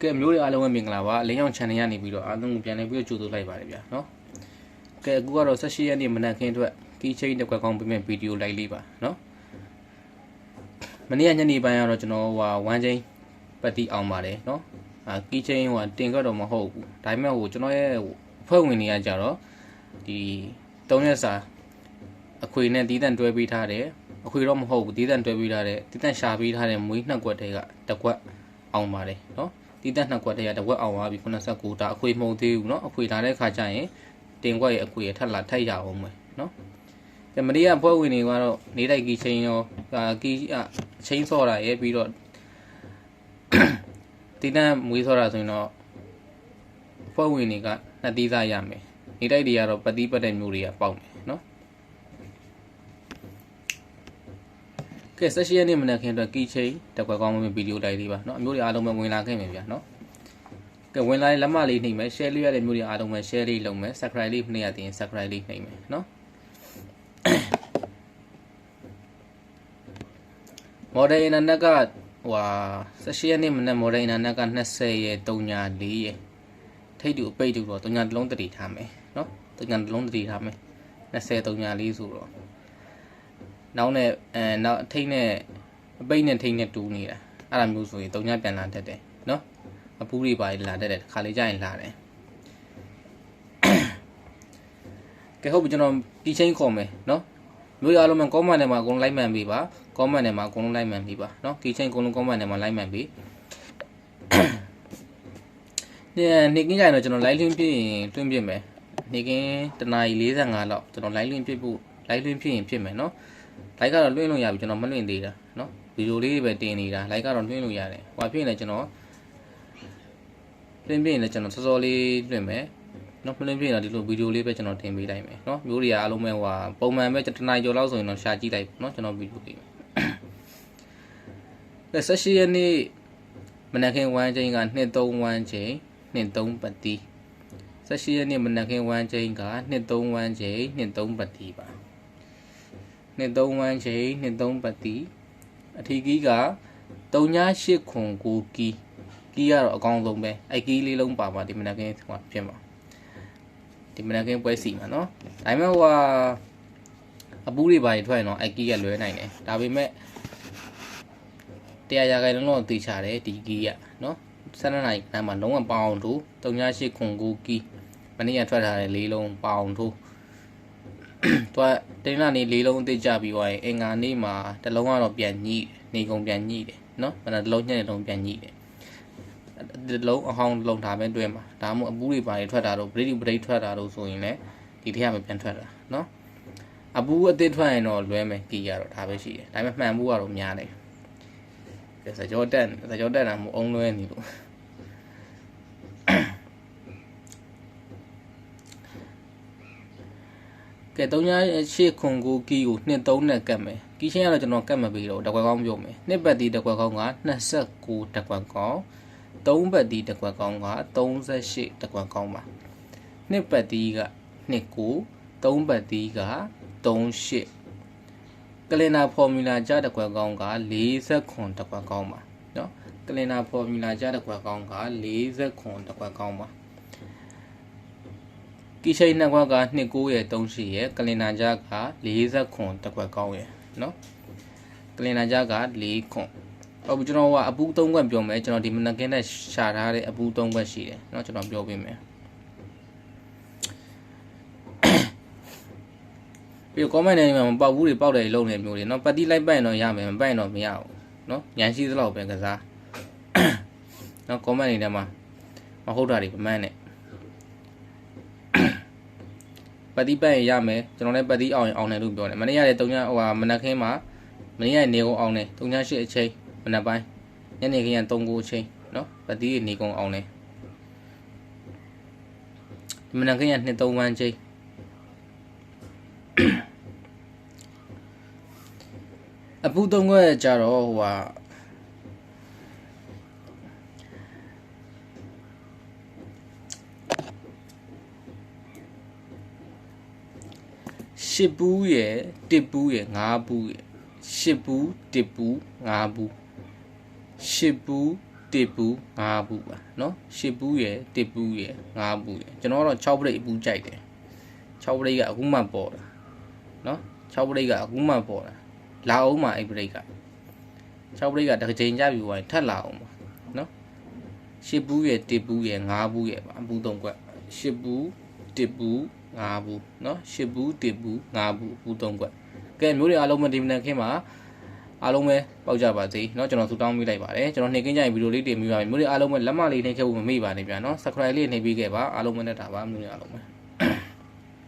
ကဲမျိုးတွေအားလုံးပဲမင်္ဂလာပါလင်းအောင် channel ကနေပြီးတော့အားလုံးကိုပြန်လည်ပြီးတော့ကြိုဆိုလိုက်ပါတယ်ဗျာနော်ကဲအခုကတော့18ရက်နေ့မနက်ခင်းအတွက် key chain တစ်ခွက်ကောင်းပေးမဲ့ဗီဒီယိုလိုက်လေးပါနော်မနေ့ကညနေပိုင်းကတော့ကျွန်တော်ဟို1 chain ပတ်တီအောင်ပါတယ်နော်အာ key chain ဟိုတင်ကြတော့မဟုတ်ဘူးဒါပေမဲ့ဟိုကျွန်တော်ရဲ့အဖွဲ့ဝင်တွေကကြတော့ဒီ3ရက်စာအခွေနဲ့တီးတန့်တွဲပေးထားတယ်အခွေတော့မဟုတ်ဘူးတီးတန့်တွဲပေးထားတယ်တီးတန့်ရှာပေးထားတဲ့မွေးနှစ်ကွက်တွေကတစ်ကွက်အောင်ပါတယ်နော် တီးတက်နှစ်ကွက်တည်းရတစ်ကွက်အောင်သွားပြီ89ဒါအခွေမှုံသေးဘူးเนาะအခွေလာတဲ့ခါကျရင်တင်ကွက်ရဲ့အခွေရထက်လာထိုက်ရအောင်မယ်เนาะကမရီးကဖွဲ့ဝင်တွေကတော့နေတိုက်ကီချင်းရောအာကီအချင်းစော့တာရဲ့ပြီးတော့တီးတက်မွေးစော့တာဆိုရင်တော့ဖွဲ့ဝင်တွေကနှစ်သီးသားရမယ်နေတိုက်တွေကတော့ပတိပတ်တဲ့မျိုးတွေကပေါက်တယ်เนาะ ကဲဆက်ရှိရနေ့မနက်ခင်းအတွက်ကီချင်းတက်ကွက်ကောင်းမွေးဗီဒီယိုလိုက်လေးပါเนาะအမျိုးတွေအားလုံးပဲဝင်လာခဲ့မယ်ဗျာเนาะ ကဲဝင်လာရင်လက်မလေးနှိပ်မယ် share လေးရတဲ့မျိုးတွေအားလုံးပဲ share လေးလုပ်မယ် subscribe လေးနှိပ်ရတဲ့ရင် subscribe လေးနှိပ်မယ်နော် model internet ကဟွာ18ရက်နေ့မနက် model internet က20ရဲ့304ရဲ့ထိတ်တူအပိတ်တူတော့3ညတစ်လုံးတတိထားမယ်နော်3ညတစ်လုံးတတိထားမယ်20 304ဆိုတော့ နောက်နဲ့အဲနောက်ထိတ်နဲ့အပိတ်နဲ့ထိတ်နဲ့တူးနေတာအဲ့ဒါမျိုးဆိုရင်3ညပြန်လာတတ်တယ်နော်အပူးတွေပါလာတတ်တယ်တစ်ခါလေးကြာရင်လာတယ်ကဲဟုတ်ပြီကျွန်တော်ဒီချင်းခေါ်မယ်နော်မျိုးရအားလုံးမှ comment ထဲမှာအကုန်လိုက်မှန်ပေးပါ comment ထဲမှာအကုန်လုံးလိုက်မှန်ပေးပါနော်ဒီချင်းအကုန်လုံး comment ထဲမှာလိုက်မှန်ပေးနေနေကင်းကြရင်တော့ကျွန်တော် live link ပြရင်တွင်းပြမယ်နေကင်းတနာရီ45လောက်ကျွန်တော် live link ပြဖို့ live link ပြရင်ဖြစ်မယ်နော် live ကတော့လွှင့်လို့ရပြီကျွန်တော်မလွှင့်သေးတာနော်ဗီဒီယိုလေးတွေပဲတင်နေတာ live ကတော့လွှင့်လို့ရတယ်ဟိုအဖြစ်ရင်လည်းကျွန်တော်လွှင့်ပြရင်လည်းကျွန်တော်စောစောလေးလွှင့်မယ်နော်မလွှင့်ပြရင်တော့ဒီလိုဗီဒီယိုလေးပဲကျွန်တော်တင်ပေးလိုက်မယ်နော်မျိုးတွေအားလုံးပဲဟိုပုံမှန်ပဲတစ်နိုင်ကျော်လောက်ဆိုရင်တော့ရှာကြည့်လိုက်နော်ကျွန်တော်ဗီဒီယိုလေးပဲဆက်ရှိရနေ့မနက်ခင်း1ချိန်က231ချိန်23ပတ်တီဆက်ရှိရနေ့မနက်ခင်း1ချိန်က231ချိန်23ပတ်တီပါ 231ချိန်23ပတ်တီအထီးကြီးက38ခွန်9ကီးကီးကတော့အကောင်းဆုံးပဲအဲ့ကီးလေးလုံးပါပါဒီမနက်ကင်းဟိုဖြစ်မှာဒီမနက်ကင်းပွဲစီမှာနော်ဒါပေမဲ့ဟိုဟာအပူးတွေပါတွေထွက်ရင်တော့အဲ့ကီးကလွဲနိုင်တယ်ဒါပေမဲ့တရားရာခိုင်နှုန်းတော့သိချတယ်ဒီကီးကနော်12နိုင်ခန်းမှာလုံးဝပေါအောင်ထိုး38ခွန်9ကီးမနေ့ကထွက်ထားတဲ့လေးလုံးပေါအောင်ထိုး သူကတင်းလာနေ၄လုံးအသစ်ကြပြီးသွားရင်အင်္ဂါနေ့မှာတစ်လုံးကတော့ပြန်ညိနေကုန်ပြန်ညိတယ်နော်မနက်တစ်လုံးညနေလုံးပြန်ညိတယ်တစ်လုံးအဟောင်းလုံထားပဲတွေ့မှာဒါမှမဟုတ်အပူးတွေပါတွေထွက်တာတော့ break break ထွက်တာတော့ဆိုရင်လည်းဒီထက်ကပဲပြန်ထွက်တာနော်အပူးအသစ်ထွက်ရင်တော့လွဲမယ်ကြည်ရတော့ဒါပဲရှိတယ်ဒါပေမဲ့မှန်မှုကတော့များတယ်ကဲစကြောတက်စကြောတက်တာမဟုတ်အောင်လွဲနေလို့ ကဲ389ကီကို2 3နဲ့ကတ်မယ်ကီချင်းကတော့ကျွန်တော်ကတ်မပေးတော့တကွက်ကောင်းပြောမယ်2ဘက်တီတကွက်ကောင်းက29တကွက်ကောင်း3ဘက်တီတကွက်ကောင်းက38တကွက်ကောင်းပါ2ဘက်တီက29 3ဘက်တီက38ကလင်နာဖော်မြူလာကြတကွက်ကောင်းက49တကွက်ကောင်းပါနော်ကလင်နာဖော်မြူလာကြတကွက်ကောင်းက49တကွက်ကောင်းပါ ကီရှိန်နှစ်ကွက်က29ရဲ့38ရဲ့ကလင်နာကြားက40ခွန်တကွက်ကောင်းရဲ့เนาะကလင်နာကြားက4ခွန်ဟုတ်ပြီကျွန်တော်ကအပူး3ခွက်ပြောမယ်ကျွန်တော်ဒီမနက်ကင်းနဲ့ရှာထားတဲ့အပူး3ခွက်ရှိတယ်เนาะကျွန်တော်ပြောပေးမယ်ပြီးတော့ comment ထဲမှာမပေါက်ဘူးတွေပေါက်တယ်လုံးနေမျိုးတွေเนาะပတ်တိလိုက်ပတ်ရင်တော့ရမယ်မပတ်ရင်တော့မရဘူးเนาะညံရှိသလောက်ပဲကစားเนาะ comment တွေထဲမှာမဟုတ်တာတွေပမှန်းနဲ့ ပတ်တိပတ်ရင်ရမယ်ကျွန်တော်လည်းပတ်တိအောင်ရင်အောင်တယ်လို့ပြောတယ်မနေ့ကလည်းတုံညာဟိုဟာမနက်ခင်းမှာမနေ့ကနေကုန်အောင်တယ်တုံညာရှိအချိန်မနက်ပိုင်းညနေခင်းက3ကိုအချိန်နော်ပတ်တိနေကုန်အောင်တယ်မနက်ခင်းက2 3ဝမ်းချိန်အပူသုံးခွက်ကြတော့ဟိုဟာ ရှစ်ဘူးရယ်တစ်ဘူးရယ်ငါးဘူးရယ်ရှစ်ဘူးတစ်ဘူးငါးဘူးရှစ်ဘူး တစ်ဘူး5ဘူးပါเนาะ10ဘူးရယ်တစ်ဘူးရယ်5ဘူးရယ်ကျွန်တော်ကတော့6ပရိတ်အပူကြိုက်တယ်6ပရိတ်ကအခုမှပေါ်တာเนาะ6ပရိတ်ကအခုမှပေါ်တာလာအောင်မှအဲ့ပရိတ်က6ပရိတ်ကတစ်ချိန်ကြပြီဟိုထက်လာအောင်ပါเนาะ10ဘူးရယ်တစ်ဘူးရယ်5ဘူးရယ်ပါအပူ3ကွက်10ဘူးတစ်ဘူး 5ဘူးเนาะ10ဘူးတစ်ဘူး5ဘူးအပူ3ကွက်ကဲမျိုးတွေအားလုံးမဒီမနက်ခင်းမှာ အားလုံးပဲပေါက်ကြပါစေเนาะကျွန်တော်ဆူတောင်းပေးလိုက်ပါတယ်ကျွန်တော်နှိပ်ကင်းကြရင်ဗီဒီယိုလေးတင်ပေးပါမယ်မျိုးတွေအားလုံးပဲလက်မလေးနှိပ်ခဲ့ဖို့မမေ့ပါနဲ့ဗျာเนาะ subscribe လေးနှိပ်ပေးခဲ့ပါအားလုံးပဲနဲ့တာပါမျိုးတွေအားလုံးပဲ